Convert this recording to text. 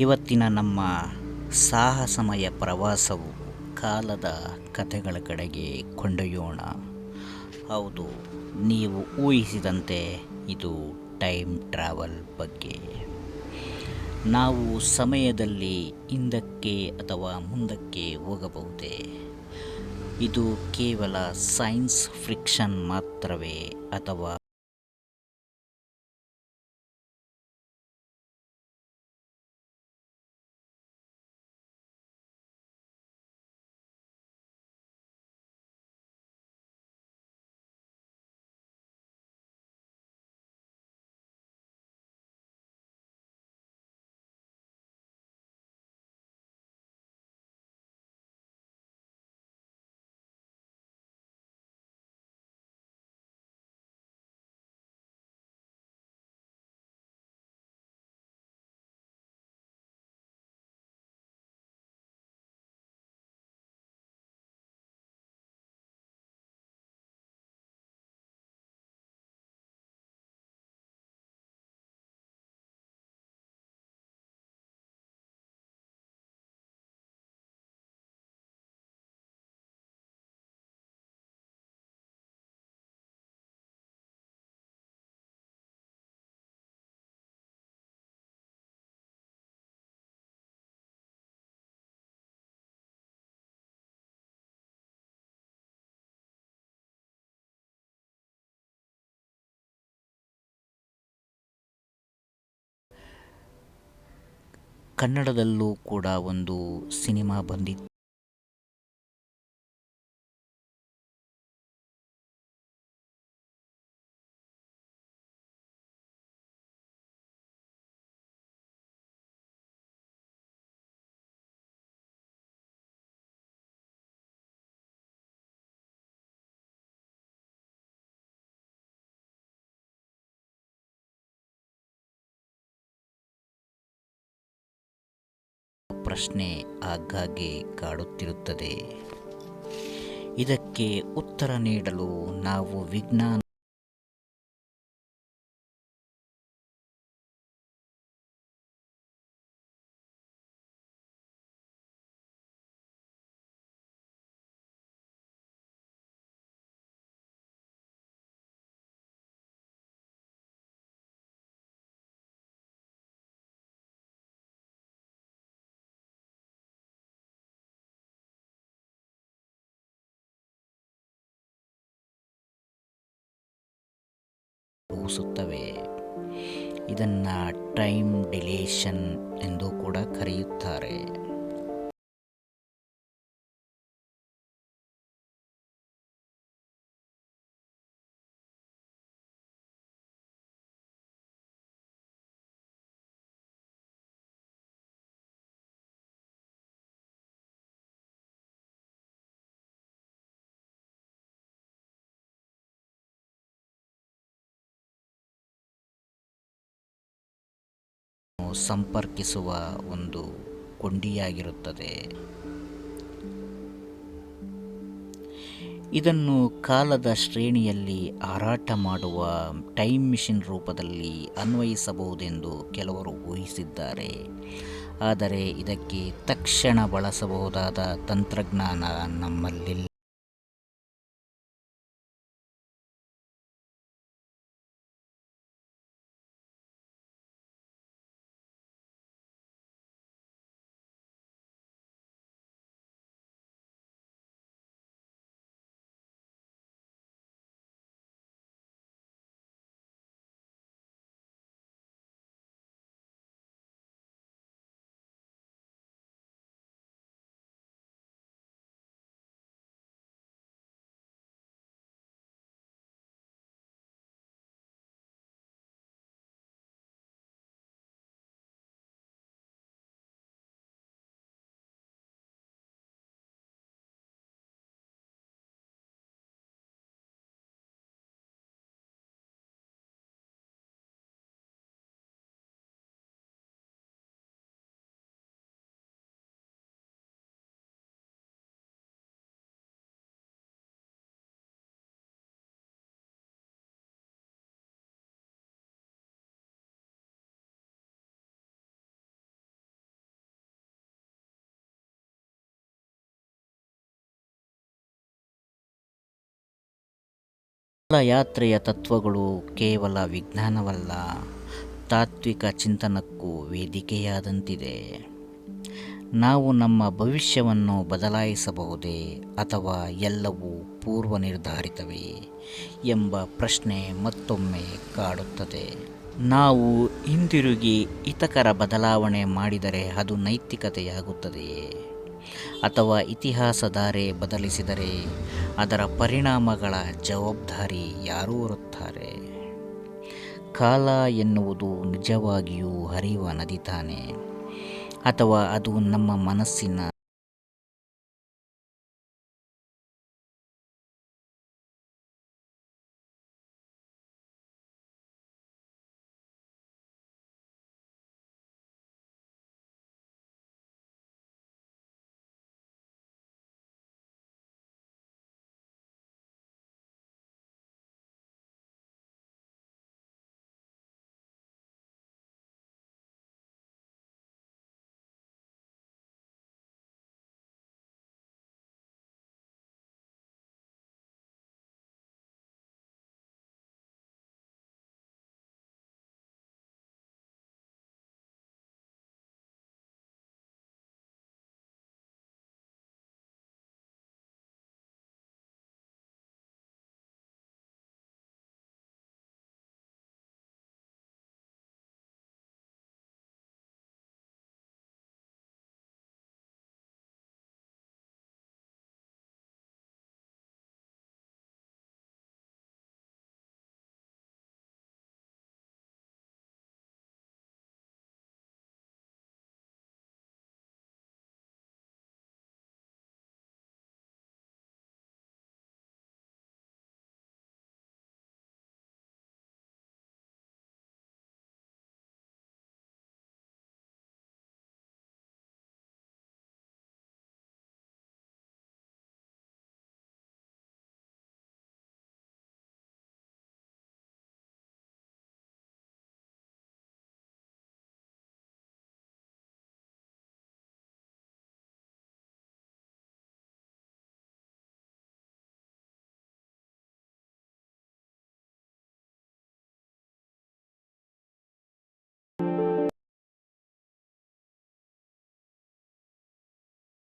ಇವತ್ತಿನ ನಮ್ಮ ಸಾಹಸಮಯ ಪ್ರವಾಸವು ಕಾಲದ ಕಥೆಗಳ ಕಡೆಗೆ ಕೊಂಡೊಯ್ಯೋಣ. ಹೌದು, ನೀವು ಊಹಿಸಿದಂತೆ ಇದು ಟೈಮ್ ಟ್ರಾವೆಲ್ ಬಗ್ಗೆ. ನಾವು ಸಮಯದಲ್ಲಿ ಹಿಂದಕ್ಕೆ ಅಥವಾ ಮುಂದಕ್ಕೆ ಹೋಗಬಹುದೇ? ಇದು ಕೇವಲ ಸೈನ್ಸ್ ಫ್ರಿಕ್ಷನ್ ಮಾತ್ರವೇ ಅಥವಾ ಕನ್ನಡದಲ್ಲೂ ಕೂಡ ಒಂದು ಸಿನಿಮಾ ಬಂದಿತ್ತು. ಪ್ರಶ್ನೆ ಆಗಾಗ್ಗೆ ಕಾಡುತ್ತಿರುತ್ತದೆ. ಇದಕ್ಕೆ ಉತ್ತರ ನೀಡಲು ನಾವು ವಿಜ್ಞಾನ ಊಹಿಸುತ್ತವೆ ಇದನ್ನು ಟೈಮ್ ಡಿಲೇಷನ್ ಎಂದು ಕೂಡ ಕರೆಯುತ್ತಾರೆ. ಸಂಪರ್ಕಿಸುವ ಒಂದು ಕೊಂಡಿಯಾಗಿರುತ್ತದೆ. ಇದನ್ನು ಕಾಲದ ಶ್ರೇಣಿಯಲ್ಲಿ ಹಾರಾಟ ಮಾಡುವ ಟೈಮ್ ಮಿಷಿನ್ ರೂಪದಲ್ಲಿ ಅನ್ವಯಿಸಬಹುದೆಂದು ಕೆಲವರು ಊಹಿಸಿದ್ದಾರೆ. ಆದರೆ ಇದಕ್ಕೆ ತಕ್ಷಣ ಬಳಸಬಹುದಾದ ತಂತ್ರಜ್ಞಾನ ನಮ್ಮಲ್ಲಿಲ್ಲ. ಯಾತ್ರೆಯ ತತ್ವಗಳು ಕೇವಲ ವಿಜ್ಞಾನವಲ್ಲ, ತಾತ್ವಿಕ ಚಿಂತನಕ್ಕೂ ವೇದಿಕೆಯಾದಂತಿದೆ. ನಾವು ನಮ್ಮ ಭವಿಷ್ಯವನ್ನು ಬದಲಾಯಿಸಬಹುದೇ ಅಥವಾ ಎಲ್ಲವೂ ಪೂರ್ವ ನಿರ್ಧಾರಿತವೇ ಎಂಬ ಪ್ರಶ್ನೆ ಮತ್ತೊಮ್ಮೆ ಕಾಡುತ್ತದೆ. ನಾವು ಹಿಂದಿರುಗಿ ಹಿತಕರ ಬದಲಾವಣೆ ಮಾಡಿದರೆ ಅದು ನೈತಿಕತೆಯಾಗುತ್ತದೆಯೇ? ಅಥವಾ ಇತಿಹಾಸ ಧಾರೆ ಬದಲಿಸಿದರೆ ಅದರ ಪರಿಣಾಮಗಳ ಜವಾಬ್ದಾರಿ ಯಾರು ಹೊರುತ್ತಾರೆ? ಕಾಲ ಎನ್ನುವುದು ನಿಜವಾಗಿಯೂ ಹರಿಯುವ ನದಿ ತಾನೆ? ಅಥವಾ ಅದು ನಮ್ಮ ಮನಸ್ಸಿನ